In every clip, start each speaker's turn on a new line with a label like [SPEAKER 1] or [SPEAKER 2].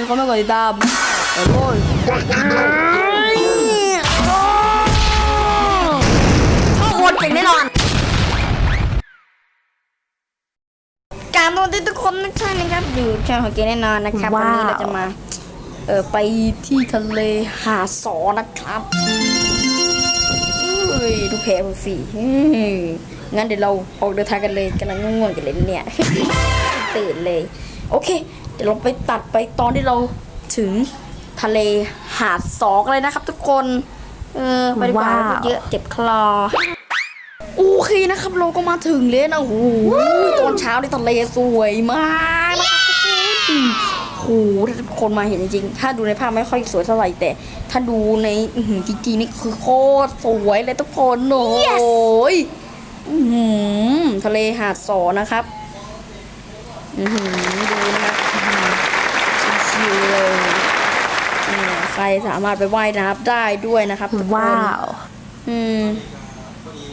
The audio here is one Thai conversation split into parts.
[SPEAKER 1] มีคนไม่กดติดตามโอ้ยทุกคนเก่งแน่นอน การโดนทุกคนนะใช่นะครับ อยู่ช่องของเกมแน่นอนนะครับ วัน
[SPEAKER 2] ว้าว
[SPEAKER 1] นี้เราจะมา เออไปที่ทะเลหาดสอนะครับเฮ้ยดูแผลผมสิเฮ้ยงั้นเดี๋ยวเราออกเดินทางกันเลยกำลังง่วงๆกันเลยเนี่ยตื่นเลย โอเค เดี๋ยวเราไปตัดไปตอนที่เราถึงทะเลหาดสองเลยนะครับ ทุกคน เออไปดีกว่า
[SPEAKER 2] ว้าว
[SPEAKER 1] พูดเยอะเจ็บคลอโอเคนะครับ เราก็มาถึงแล้วนะโอ้โหตอนเช้าในทะเลสวยมากนะครับทุกคนโอ้โหถ้าทุกคนมาเห็นจริงๆถ้าดูในภาพไม่ค่อยสวยเท่าไหร่แต่ ถ้าดูในอื้อหือจริงๆนี่คือโคตรสวยเลยทุกคนโอ้ยอื้อหือทะเลหาดสอนะครับ อือหือดูนะครับอื้อหือชิวๆเลย เนี่ยใครสามารถไปว่ายน้ำได้ด้วยนะครับทุกคน
[SPEAKER 2] ว้าว
[SPEAKER 1] อืม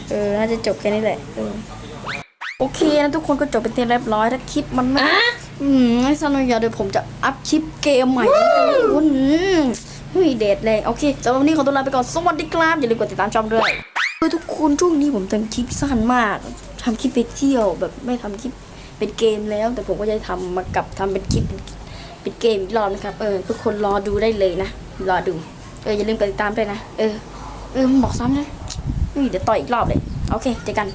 [SPEAKER 1] เออ น่าจะจบแค่นี้แหละเออโอเคนะทุกคนก็จบเป็นที่เรียบร้อยถ้าคลิปมันไม่อืมไม่สนุกอย่าเดี๋ยวผมจะอัพคลิปเกมใหม่ให้ทุกคนอืมเฮ้ยเด็ดเลยโอเคสำหรับวันนี้ขอตัวลาไปก่อนสวัสดีครับอย่าลืมกดติดตามช่องด้วยเฮ้ยทุกคนช่วงนี้ผมทำคลิปสั้นมากทำคลิปไปเที่ยวแบบไม่ทำคลิปเป็นเกมแล้ว แต่ผมก็จะทำมากับทำเป็นคลิปเป็นเป็นเกมอีกรอบนะครับเออทุกคนรอดูได้เลยนะ รอดู เอออย่าลืมกดติดตามด้วยนะ เออ เออมบอกซ้ำนะอุ้ยเดี๋ยวต่อยอีกรอบเลย โอเคเจอกัน